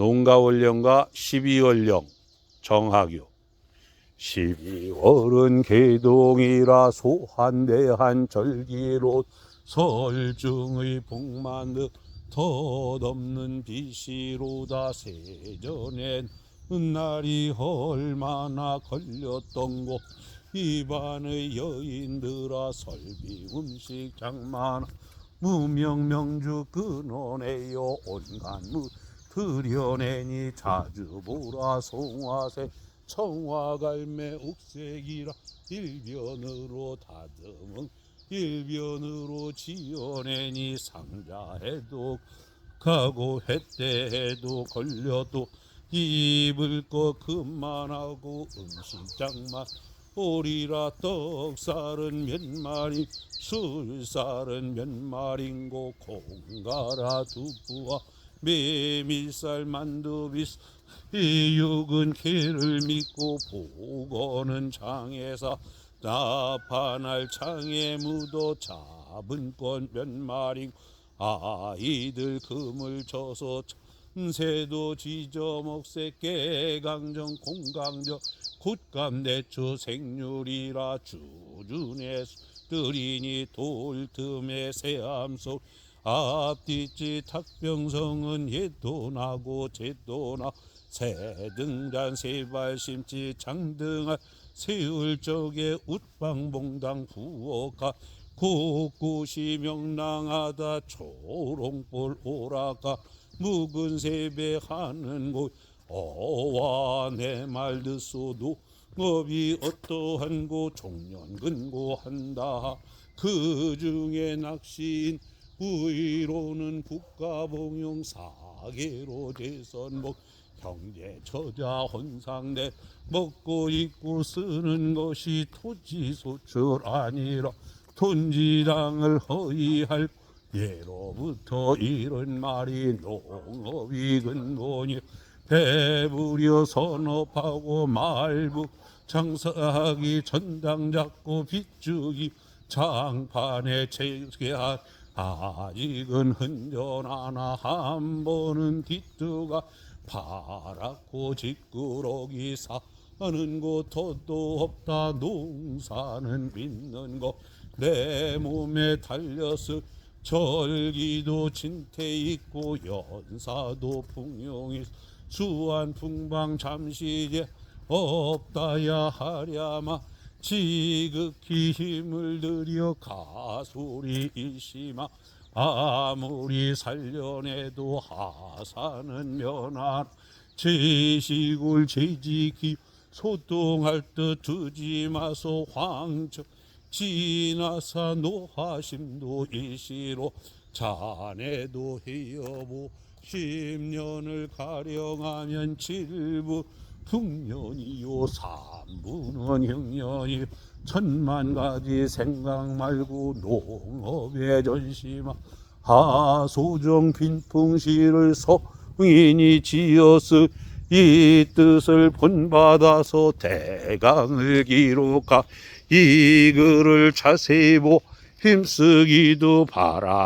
농가원령과 12월령 정하교. 12월은 개동이라 소한대한 절기로 설중의 복만득 덧없는 빛이로다 세전엔 날이 얼마나 걸렸던 곳 입안의 여인들아 설비 음식 장만 무명명주 끊어내요 온갖 무 들여내니 자주 보라 송화새 청화갈매 옥색이라 일변으로 다듬은 일변으로 지어내니 상자해도 가고 햇대해도 걸려도 입을 거 그만하고 음식장만 오리라 떡살은 몇 마리 술살은 몇 마리인고 콩가라 두부와 메밀살 만두 비스 이 육은 개를 믿고 보고는 장에서 나파날 창에 묻어 잡은 건몇 마리 아이들 금을 쳐서 새도 지저먹새 깨강정 공강정 굿감 대추 생률이라 주준의 들이니 돌틈에 새암속 앞뒤지 탁병성은 예도 나고 제도 나. 새등잔 세발심지 장등할 세울 적에 웃방봉당 부어가. 곳곳이 명랑하다 초롱볼 오라가. 묵은 세배하는 곳 어와 내말 듣소도 업이 어떠한 곳 종년 근고한다. 그 중에 낚시인 우위로는 국가봉용 사계로 대선복 경제 처자 혼상대 먹고 입고 쓰는 것이 토지 소출 아니라. 돈지당을 허위할 예로부터 이런 말이 농업이 근본이 배부려 선업하고 말부 장사하기 전당 잡고 빗주기 장판에 체계한 아직은 흔전 하나 한 번은 뒷두가 파랗고 지꾸러기 사는 곳 덧도 없다. 농사는 믿는 것 내 몸에 달렸을 절기도 진태 있고 연사도 풍용이 수완 풍방 잠시제 없다야 하랴마 지극히 힘을 들여 가소리 일심아 아무리 살려내도 하사는 면한 제시골 제지기 소통할 듯 두지 마소 황청 지나사 노하심도 일시로 자네도 해여보 십년을 가령하면 칠부 풍년이요 삼부는 형년이 천만 가지 생각 말고 농업에 전심하 하소정 빈풍시를 성인이 지었을 이 뜻을 본받아서 대강을 기록하 이 글을 자세히 보 힘쓰기도 바라노라